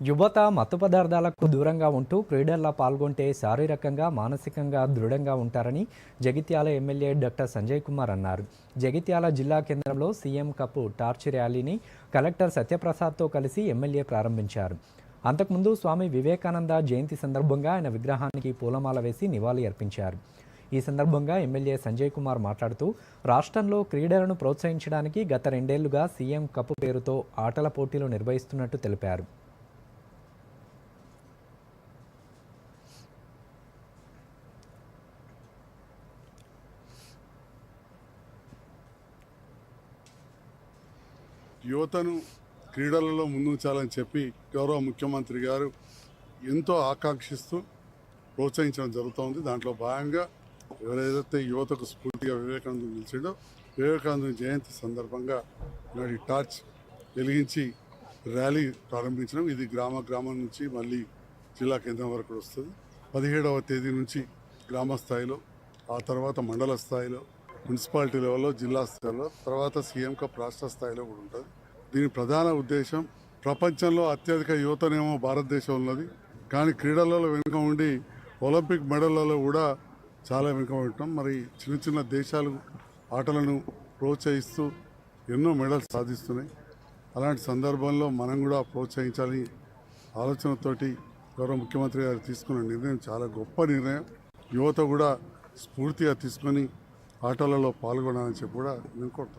యువత మత్తు పదార్థాలకు దూరంగా ఉంటూ క్రీడల్లో పాల్గొంటే శారీరకంగా మానసికంగా దృఢంగా ఉంటారని జగిత్యాల ఎమ్మెల్యే డాక్టర్ సంజయ్ కుమార్ అన్నారు. జగిత్యాల జిల్లా కేంద్రంలో సీఎం కప్ టార్చ్ ర్యాలీని కలెక్టర్ సత్యప్రసాద్తో కలిసి ఎమ్మెల్యే ప్రారంభించారు. అంతకుముందు స్వామి వివేకానంద జయంతి సందర్భంగా ఆయన విగ్రహానికి పూలమాల వేసి నివాళి అర్పించారు. ఈ సందర్భంగా ఎమ్మెల్యే సంజయ్ కుమార్ మాట్లాడుతూ రాష్ట్రంలో క్రీడలను ప్రోత్సహించడానికి గత రెండేళ్ళుగా సీఎం కప్ పేరుతో ఆటల పోటీలు నిర్వహిస్తున్నట్టు తెలిపారు. యువతను క్రీడలలో ముందుంచాలని చెప్పి గౌరవ ముఖ్యమంత్రి గారు ఎంతో ఆకాంక్షిస్తూ ప్రోత్సహించడం జరుగుతోంది. దాంట్లో భాగంగా ఎవరైతే యువతకు స్ఫూర్తిగా వివేకానంద నిలిచిండో వివేకానంద జయంతి సందర్భంగా నాటి టార్చ్ వెలిగించి ర్యాలీ ప్రారంభించడం ఇది గ్రామ గ్రామం నుంచి మళ్ళీ జిల్లా కేంద్రం వరకు వస్తుంది. పదిహేడవ తేదీ నుంచి గ్రామ స్థాయిలో ఆ తర్వాత మండల స్థాయిలో మున్సిపాలిటీ లెవెల్లో జిల్లా స్థాయిలో తర్వాత సీఎం కప్ రాష్ట్ర స్థాయిలో కూడా ఉంటుంది. దీని ప్రధాన ఉద్దేశం ప్రపంచంలో అత్యధిక యువతనేమో భారతదేశం ఉన్నది. కానీ క్రీడలలో వెనుక ఉండి ఒలింపిక్ మెడల్లో కూడా చాలా వెనుక ఉంటాం మరి చిన్న చిన్న దేశాలు ఆటలను ప్రోత్సహిస్తూ ఎన్నో మెడల్స్ సాధిస్తున్నాయి. అలాంటి సందర్భంలో మనం కూడా ప్రోత్సహించాలని ఆలోచనతోటి గౌరవ ముఖ్యమంత్రి గారు తీసుకున్న నిర్ణయం చాలా గొప్ప నిర్ణయం. యువత కూడా స్ఫూర్తిగా తీసుకొని ఆటలలో పాల్గొనాలని చెప్పి కూడా నేను కోరుతాను